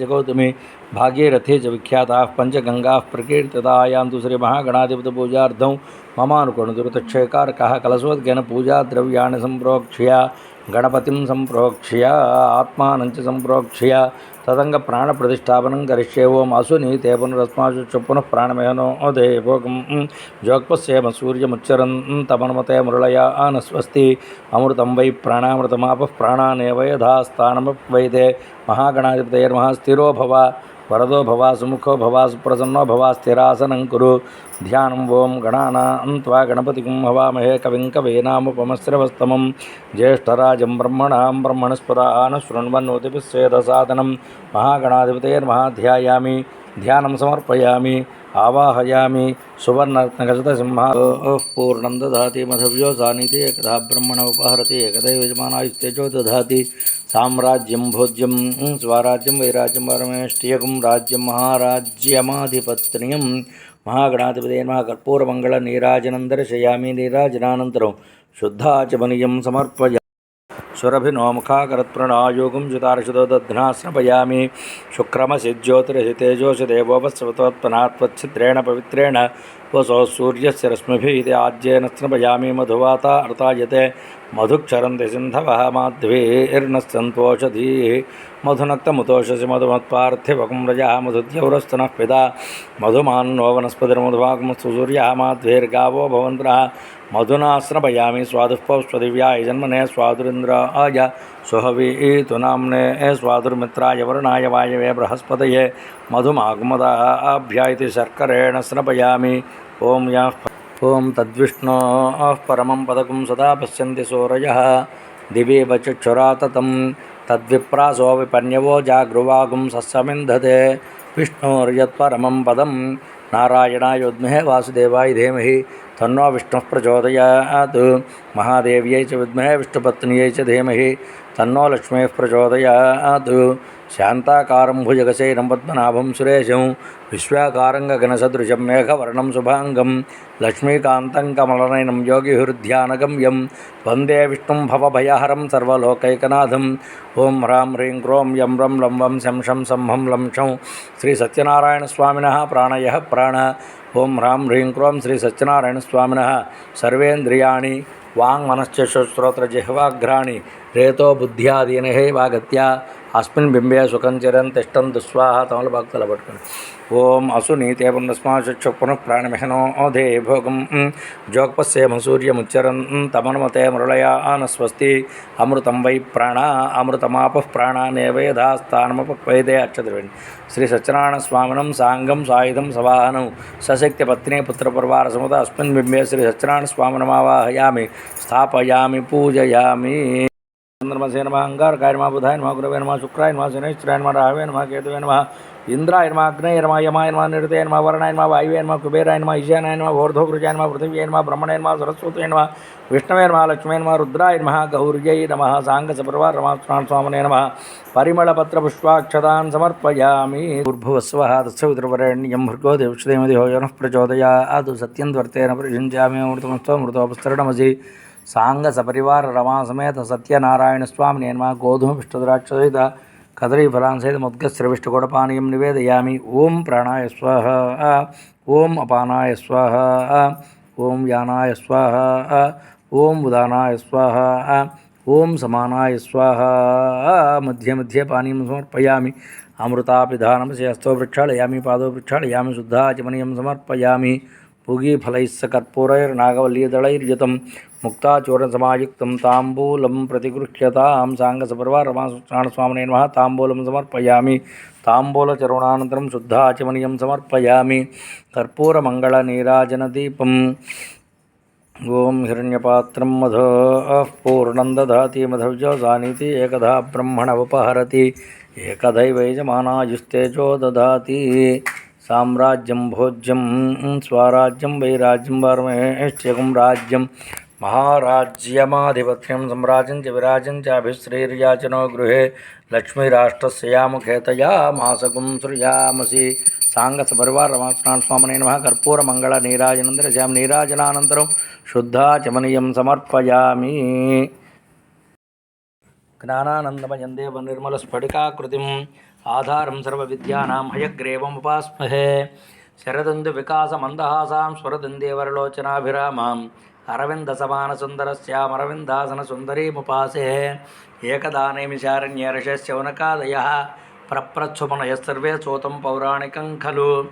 जगौतमे भाग्य रथे च विख्याताः आयाम दूसरे महागणाधिपत पूजा अर्धों మమానుకోణదురుతక్షేకారక కలశోద్గణ పూజా ద్రవ్యాన్ని సంప్రోక్ష్య గణపతిం సంప్రోక్ష్య ఆత్మానంచ సంప్రోక్ష్య తదంగ ప్రాణ ప్రతిష్టాపనం కరిష్యే ఓం అసుని తేపునరస్మాసు చొప్పున ప్రాణమేహనో దేవోకం జోక్పశేమ సూర్యముచ్చరం తమనుమతే మురళయా ఆనస్వస్తి అమృతం వై ప్రాణామృతమాప ప్రాణానేవయధాస్థానమవైతే మహాగణాధిపతయర్మహ స్థిరోభవ వరదో భవా సుముఖో భవా సుప్రసన్నో భవా స్థిరాసనం కురు. ధ్యానం ఓం గణానాంత్వా గణపతికుం హవామహే కవిం కవేనాముపమశ్రవస్తమం జ్యేష్ఠరాజం బ్రహ్మణాం బ్రహ్మణస్పురాను శృణ్వన్నోతిపిశ్చేదసాదనం మహాగణాధిపతేర్మహాధ్యాయామి ధ్యానం సమర్పయామి. ఆవాహయామి సువర్ణరత్నగజతసింహ పూర్ణం దాతి మధవ్యో సానితి ఏకదా బ్రహ్మణ ఉపహరతి ఏకదైవ యజమానాయుస్తేజో దాతి. సామ్రాజ్యం భోజ్యం స్వరాజ్యం వైరాజ్యం పరమేష్టియకం రాజ్యం మహారాజ్యమాధిపత్నియం. మహాగణాధిపతి మహాకర్పూరమంగళ నీరాజనం దర్శయామి నీరాజనానంతరం శుద్ధాచమనీయం సమర్పయ सुरभिनो मुखाकरत्प्रणायोगं युतार्षितो दध्नाश्रपयामि शुक्रमसि ज्योतिरसि तेजोसि देवोपस्रवतोत्पनात्वच्छिद्रेण पवित्रेण वसो सूर्यस्य रश्मिभिः आज्येन स्नपयामि मधुवाता अर्तायते मधुक्षरन्ति सिन्धवः माध्वीर्नः मधुनक्तमुतोषसि मधुमत्पार्थिवकं रजः मधुद्यौरस्तनः पिता मधुमान्नो वनस्पतिर्मधुवागमस्तु सूर्यः माध्वेर्गावो भवन्तः मधुना स्नपयामि स्वादुःपौष्पदिव्याय जन्मने स्वादुरिन्द्राय सुहवीतु नाम्ने स्वादुर्मित्राय वरुणाय वायवे बृहस्पतये मधुमागमदाभ्यायति शर्करेण स्नपयामि। ॐ यः ॐ तद्विष्णोः परमं पदकं सदा पश्यन्ति सूरयः दिवि वचक्षुरा ततं तद्विप्रासो विपन्यवो जागृवागुं सस्यमिन्धते विष्णोर्यत्परमं पदं नारायणायोद्महे वासुदेवाय धीमहि, तन्नो विष्णुः प्रचोदयात्। महादेव्यै च विद्महे, विष्णुपत्न्यै च धीमहि, तन्नो लक्ष्मीः प्रचोदयात्। शान्ताकारं भुजगशैनं पद्मनाभं सुरेशं विश्वाकारङ्गगणसदृशं मेघवर्णं शुभाङ्गं लक्ष्मीकान्तं कमलनयनं योगिहृध्यानगम्यं वन्दे विष्णुं भवभयहरं सर्वलोकैकनाथम् ॐ ह्रां ह्रीं क्रों यं रं लं वं शं शं सं हं लं छं श्रीसत्यनारायणस्वामिनः प्राणयः प्राण ॐ ह्रां ह्रीं क्रों श्रीसत्यनारायणस्वामिनः सर्वेन्द्रियाणि वाङ्मनश्चश्रोत्रजिह्वाघ्राणि रेतो అస్మిన్ బింబే సుఖం చిరం తిష్టం దుస్వాహ తమల బాగు తలబట్టుకుని ఓం అసు నీతే పునస్మా శిక్ష పునః ప్రాణమిహనో ధే భోగం జోక్పస్యేమ సూర్యముచ్చరన్ తమనుమతే మురళయాన స్వస్తి అమృతం వై ప్రాణ అమృతమాప ప్రాణానే ప్రాణానేవేధాస్థానమపక్వైదే అక్షద్రవిణి శ్రీ సత్యనారాయణ స్వామినం సాంగం సాయుధం సవాహనం సశక్తి పత్ని పుత్రపరివార సముద అస్మిన్ బింబే శ్రీ సత్యనారాయణ స్వామినమావాహయామి స్థాపయామి పూజయామి చంద్రమసే నమ అంగారకాయ నమ బుధాయ నమ గురవే నమ శుక్రాయ నమ శనేశ్వరాయ నమ రాహవే నమ కేతువే నమ ఇంద్రాయ నమ అగ్నయ నమ యమాయ నమ నిరుతే నమ వరణాయ నమ వాయువే నమ కుబేరాయ నమ ఈశానాయ నమ ఓర్ధోకృజాయ నమ పృథివ్యే నమ బ్రహ్మణే నమ సరస్వతే నమ విష్ణవే నమ లక్ష్మీ నమ రుద్రాయ నమ గౌర్యై నమ సాంగసపరివార రమాస్నాన స్వామనే నమ పరిమళపత్రపుష్పాక్షతాన్ సమర్పయామి. భూర్భువస్వ తత్సవితృవరేణ్యం భర్గో దేవశ్రీమతి హోజన ప్రచోదయాదు సత్యం ద్వర్తేన ప్రయుంజామి అమృతమస్తో అమృతోపస్తరణమసి. ಸಾಂಗ ಸಪರಿವಾರ ರಮಾ ಸಮೇತ ಸತ್ಯನಾರಾಯಣ ಸ್ವಾಮಿ ನೇನ್ಮ ಗೋಧುಮ ಪಿಷ್ಟದ್ರಾಕ್ಷ ಸಹಿತ ಕದರಿ ಫಲಾನ್ ಸಹಿತ ಮುದ್ಗಶ್ರವಿಷ್ಟಕೊಡಪಾನೀಯಂ ನಿವೇದಯಾಮಿ ಓಂ ಪ್ರಾಣಾಯ ಸ್ವಹ ಓಂ ಅಪಾನಾಯ ಸ್ವಹ ಓಂ ಯಾನಾಯ ಸ್ವಹ ಓಂ ಉದಾನಾಯ ಸ್ವಹ ಓಂ ಸಮಾನಾಯ ಸ್ವಹ ಮಧ್ಯೆ ಮಧ್ಯೆ ಪಾನೀಯಂ ಸಮರ್ಪಯಾಮಿ अमृतापिधानमसि हस्तो प्रक्षालयामि पादौ प्रक्षालयामि शुद्धाचमनीयं समर्पयामि भुगीफलैः स कर्पूरैर्नागवल्लीदलैर्युतं ముక్తాచూర్ణ సమాయుక్తం తాంబూలం ప్రతిగృహ్యతాం సాంగసపర్వారమాణస్వామినే నమ. తాంబూలం సమర్పయామి. తాంబూలచరుణానంతరం శుద్ధాచమనీయం సమర్పయామి. కర్పూరమంగళ నీరాజనదీపం ఓం హిరణ్యపాత్రం మధో పూర్ణం దాతి మధవ్యసానీతి ఏకదా బ్రహ్మణ ఉపహరతి. ఏకదైవైజమానాయుస్తేజో దాతి సామ్రాజ్యం భోజ్యం స్వరాజ్యం వైరాజ్యం వారమేష్ట్యకం రాజ్యం మహారాజ్యమాధిపత్యం సమ్రాజం చ విరాజం చాభిశ్రీర్యాచనో గృహే లక్ష్మీరాష్ట్రస్యాముఖేతయా మాసగుం సృజామసి సాంగసపరివారమాసనాస్వామనే నమ. కర్పూర మంగళ నీరాజనందర శ్యామ నీరాజనానంతరం శుద్ధాచమనీయం సమర్పయామి. జ్ఞానానందమయం దేవ నిర్మలస్ఫటికాకృతిం ఆధారం సర్వ విద్యానాం హయగ్రేవముపాస్మహే. శరదందు వికాసమందహాసాం స్వరదందేవరలోచనాభిరామాం. అరవింద సమాన సుందర శ్యామరవిందాసన సుందరీముపాసే ఏకదానేమిశారణ్యర్షశౌనకాదయ ప్రప్రచ్ఛుమనయ సర్వే సూతం పౌరాణికం ఖలు.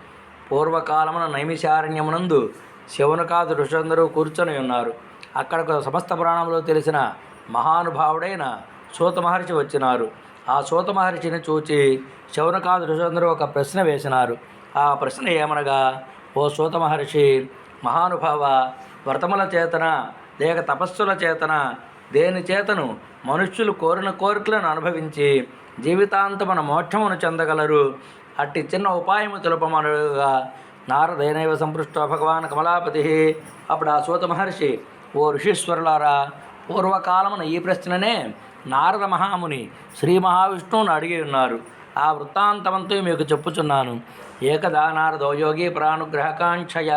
పూర్వకాలమున నైమిశారణ్యమునందు శివునకాదు ఋషులందరూ కూర్చొని ఉన్నారు అక్కడకు సమస్త పురాణంలో తెలిసిన మహానుభావుడైన సూత మహర్షి వచ్చినారు. ఆ సూత మహర్షిని చూచి శౌనకాదు ఋషులందరూ ఒక ప్రశ్న వేసినారు. ఆ ప్రశ్న ఏమనగా ఓ సూత మహర్షి మహానుభావ వ్రతముల చేతన లేక తపస్సుల చేతన దేని చేతను మనుష్యులు కోరిన కోరికలను అనుభవించి జీవితాంతమున మోక్షమును చెందగలరు. అట్టి చిన్న ఉపాయము తెలుపమనగా నారదైనవ సంపృష్ట భగవాన్ కమలాపతి. అప్పుడు ఆ సూత మహర్షి ఓ ఋషీశ్వరులారా పూర్వకాలమున ఈ ప్రశ్ననే నారద మహాముని శ్రీ మహావిష్ణువును అడిగి ఉన్నారు. ఆ వృత్తాంతమంతో మీకు చెప్పుచున్నాను. ఏకదా నారదో యోగి ప్రాణుగ్రహకాంక్షయ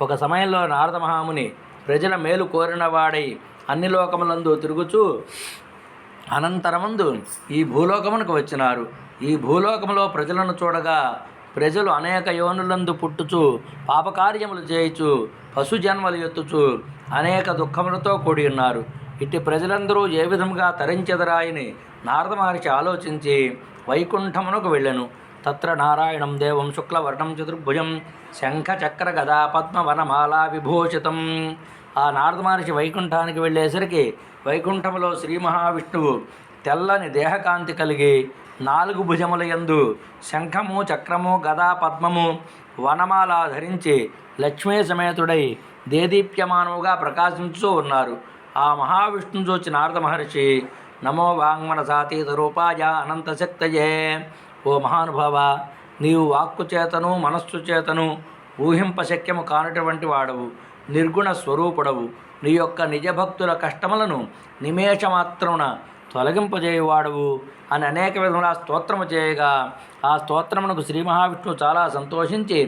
ఒక సమయంలో నారద మహాముని ప్రజల మేలు కోరినవాడై అన్ని లోకములందు తిరుగుచూ అనంతరమందు ఈ భూలోకమునకు వచ్చినారు. ఈ భూలోకములో ప్రజలను చూడగా ప్రజలు అనేక యోనులందు పుట్టుచు పాపకార్యములు చేయుచు పశు జన్మలు ఎత్తుచు అనేక దుఃఖములతో కూడి ఉన్నారు. ఇట్టి ప్రజలందరూ ఏ విధముగా తరించెదరాయని నారద మహర్షి ఆలోచించి వైకుంఠమునకు వెళ్ళెను. తత్ర నారాయణం దేవం శుక్లవర్ణం చతుర్భుజం శంఖచక్ర గదా పద్మవనమాలా విభూషితం. ఆ నారద మహర్షి వైకుంఠానికి వెళ్ళేసరికి వైకుంఠములో శ్రీ మహావిష్ణువు తెల్లని దేహకాంతి కలిగి నాలుగు భుజముల యందు శంఖము చక్రము గదా పద్మము వనమాల ధరించి లక్ష్మీ సమేతుడై దేదీప్యమానముగా ప్రకాశించుతూ ఉన్నారు. ఆ మహావిష్ణువు చూచి నారద మహర్షి నమో వాంగ్మనసాతీత రూపాయ అనంత శక్తయే ఓ మహానుభావ నీవు వాక్కు చేతను మనస్సు చేతను ఊహింపశక్యము కానటువంటి వాడవు నిర్గుణ స్వరూపుడవు. నీ యొక్క నిజభక్తుల కష్టములను నిమేషమాత్రమున తొలగింపజేయువాడవు అని అనేక విధముల స్తోత్రము చేయగా ఆ స్తోత్రమునకు శ్రీ మహావిష్ణువు చాలా సంతోషించి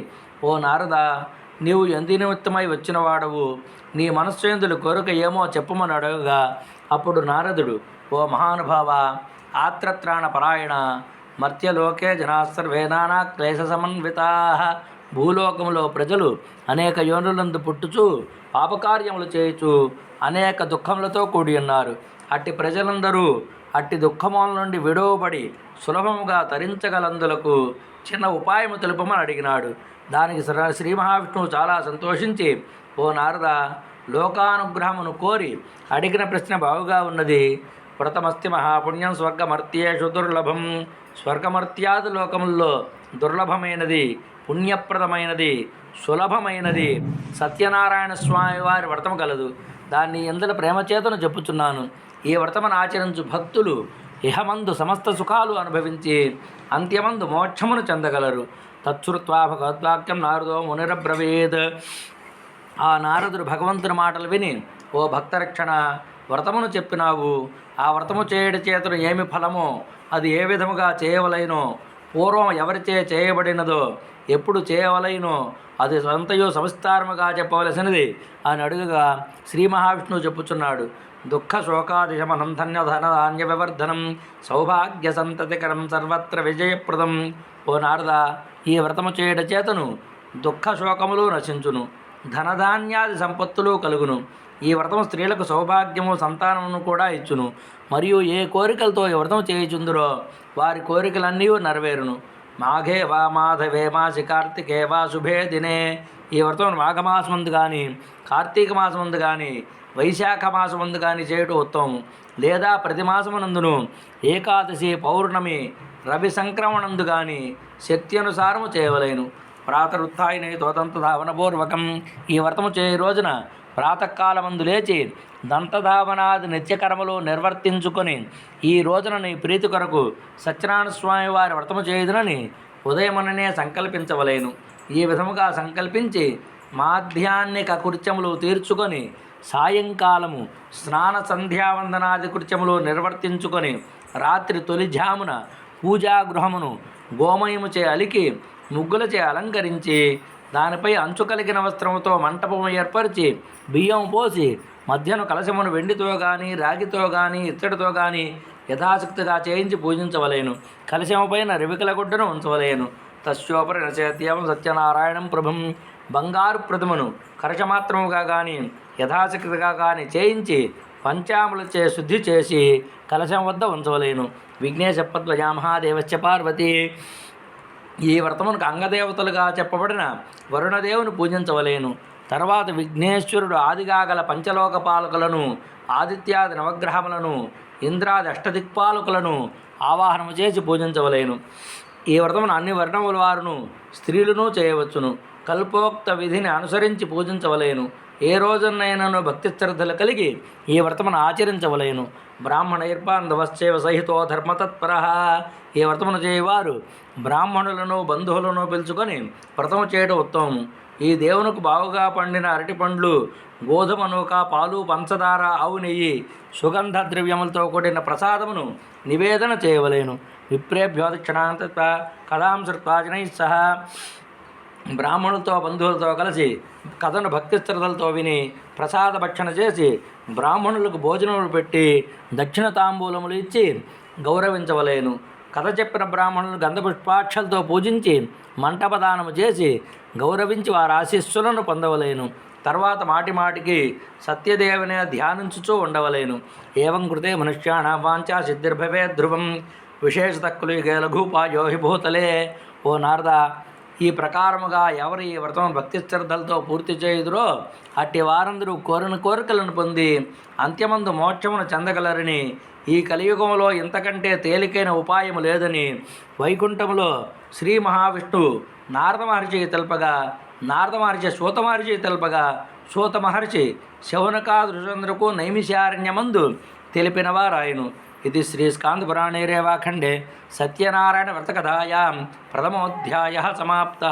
ఓ నారద నీవు ఎందు నిమిత్తమై వచ్చిన వాడవు నీ మనస్సేందుల కోరిక ఏమో చెప్పమని అడగగా అప్పుడు నారదుడు ఓ మహానుభావ ఆత్రత్రాణ పరాయణ మర్త్యలోకే జనా నానా క్లేశ సమన్వితా. భూలోకములో ప్రజలు అనేక యోనులందు పుట్టుచు పాపకార్యములు చేయుచు అనేక దుఃఖములతో కూడి ఉన్నారు అట్టి ప్రజలందరూ అట్టి దుఃఖముల నుండి విడవబడి సులభముగా తరించగలందులకు చిన్న ఉపాయము తెలుపమని అడిగినాడు. దానికి శ్రీ మహావిష్ణువు చాలా సంతోషించి ఓ నారద లోకానుగ్రహమును కోరి అడిగిన ప్రశ్న బాగుగా ఉన్నది. వ్రతమస్తి మహాపుణ్యం స్వర్గమర్త్యేషు దుర్లభం. స్వర్గమర్త్యాది లోకముల్లో దుర్లభమైనది పుణ్యప్రదమైనది సులభమైనది సత్యనారాయణ స్వామి వారి వ్రతము కలదు. దాన్ని ఎందల ప్రేమచేతను చెప్పుచున్నాను. ఈ వ్రతమును ఆచరించు భక్తులు ఇహమందు సమస్త సుఖాలు అనుభవించి అంత్యమందు మోక్షమును చెందగలరు. తచ్చురుత్వా భగవద్వాక్యం నారదో మునిరబ్రవీత్ ఆ నారదుడు భగవంతుని మాటలు విని ఓ భక్తరక్షణ వ్రతమును చెప్పినావు. ఆ వ్రతము చేయడం చేతను ఏమి ఫలమో అది ఏ విధముగా చేయవలైనో? పూర్వం ఎవరిచే చేయబడినదో ఎప్పుడు చేయవలైనో? అది సొంతయో సంస్థారముగా చెప్పవలసినది అని అడుగుగా శ్రీ మహావిష్ణువు చెప్పుచున్నాడు. దుఃఖ శోకాదిశమనం ధన్య ధన ధాన్య వివర్ధనం సౌభాగ్య సంతతికరం సర్వత్ర విజయప్రదం. ఓ నారద ఈ వ్రతము చేయడ చేతను దుఃఖ శోకములు నశించును. ధనధాన్యాది సంపత్తులు కలుగును. ఈ వ్రతం స్త్రీలకు సౌభాగ్యము సంతానమును కూడా ఇచ్చును. మరియు ఏ కోరికలతో ఈ వ్రతం చేయుచుందురో వారి కోరికలన్నీ నెరవేరును. మాఘే వా మాధవే మాసి కార్తికే వా శుభే దినే. ఈ వ్రతం మాఘమాసమందు కానీ కార్తీక మాసముందు కానీ వైశాఖ మాసమందు కానీ చేయటం ఉత్తమం లేదా ప్రతి మాసమునందును ఏకాదశి పౌర్ణమి రవి సంక్రమణందు కానీ శక్తి అనుసారము చేయవలేను. ప్రాతరుత్థాయిని తోదంత ధావనపూర్వకం ఈ వ్రతము చే రోజున ప్రాతకాలమందు లేచి దంతధావనాది నిత్యకర్మలు నిర్వర్తించుకొని ఈ రోజున నీ ప్రీతి కొరకు సత్యనారాయణ స్వామి వారి వ్రతము చేయదునని ఉదయముననే సంకల్పించవలేను. ఈ విధముగా సంకల్పించి మాధ్యాన్నిక కృత్యములు తీర్చుకొని సాయంకాలము స్నాన సంధ్యావందనాది కృత్యములు నిర్వర్తించుకొని రాత్రి తొలి జామున పూజాగృహమును గోమయముచే అలికి ముగ్గులచే అలంకరించి దానిపై అంచు కలిగిన వస్త్రముతో మంటపము ఏర్పరిచి బియ్యం పోసి మధ్యను కలశమును వెండితో కానీ రాగితో కానీ ఇత్తడితో కానీ యథాశక్తిగా చేయించి పూజించవలేను. కలశముపైన రివికల గుడ్డను ఉంచవలేను. తస్యోపరి నచేత్యం సత్యనారాయణం ప్రభం బంగారు ప్రతిమను కరచమాత్రముగా కానీ యథాశక్తిగా కానీ చేయించి పంచాములచే శుద్ధి చేసి కలశం వద్ద ఉంచవలేను. విఘ్నేశ పద్మజామహాదేవశ్చ పార్వతి. ఈ వ్రతమునకు అంగదేవతలుగా చెప్పబడిన వరుణదేవుని పూజించవలేను. తర్వాత విఘ్నేశ్వరుడు ఆదిగాగల పంచలోక పాలకులను ఆదిత్యాది నవగ్రహములను ఇంద్రాది అష్టదిక్పాలకులను ఆవాహనము చేసి పూజించవలేను. ఈ వ్రతమును అన్ని వర్ణముల వారును స్త్రీలను చేయవచ్చును. కల్పోక్త విధిని అనుసరించి పూజించవలేను. ఏ రోజునైనాను భక్తి శ్రద్ధలు కలిగి ఈ వ్రతమును ఆచరించవలేను. బ్రాహ్మణ ఇర్బాంధవశ్చైవ సహితో ధర్మతత్పర. ఈ వ్రతమును చేయవారు బ్రాహ్మణులను బంధువులను పిలుచుకొని వ్రతము చేయడం ఉత్తమము. ఈ దేవునికి బావుగా పండిన అరటి పండ్లు గోధుమ నూక పాలు పంచదార ఆవు నెయ్యి సుగంధ ద్రవ్యములతో కూడిన ప్రసాదమును నివేదన చేయవలేను. విప్రేభ్యోదక్షిణాంత కథాం సహా బ్రాహ్మణులతో బంధువులతో కలిసి కథను భక్తి శ్రద్ధలతో విని ప్రసాద భక్షణ చేసి బ్రాహ్మణులకు భోజనములు పెట్టి దక్షిణ తాంబూలములు ఇచ్చి గౌరవించవలేను. కథ చెప్పిన బ్రాహ్మణులు గంధపుష్పాక్షలతో పూజించి మంటపదానము చేసి గౌరవించి వారి ఆశీస్సులను పొందవలేను. తర్వాత మాటి మాటికి సత్యదేవుని ధ్యానించుచూ ఉండవలేను. ఏవం కృతే మనుష్యాణ వాంఛా సిద్ధిర్భవే ధ్రువం. విశేష తక్కులు లఘుపాయో హి భూతలే. ఓ నారద ఈ ప్రకారముగా ఎవరు ఈ వ్రతం భక్తి శ్రద్ధలతో పూర్తి చేయుదురో అట్టి వారందరూ కోరిన కోరికలను పొంది అంత్యమందు మోక్షమును చెందగలరని ఈ కలియుగంలో ఇంతకంటే తేలికైన ఉపాయము లేదని వైకుంఠములో శ్రీ మహావిష్ణువు నారద మహర్షి తెలపగా నారద మహర్షి సూత మహర్షి తెలపగా సూత మహర్షి శౌనకాదృచంద్రకు నైమిషారణ్యమందు తెలిపినవారాయను. ఇది శ్రీ స్కాందపురాణే రేవాఖండే సత్యనారాయణ వ్రతకథాయాం ప్రథమోధ్యాయ సమాప్త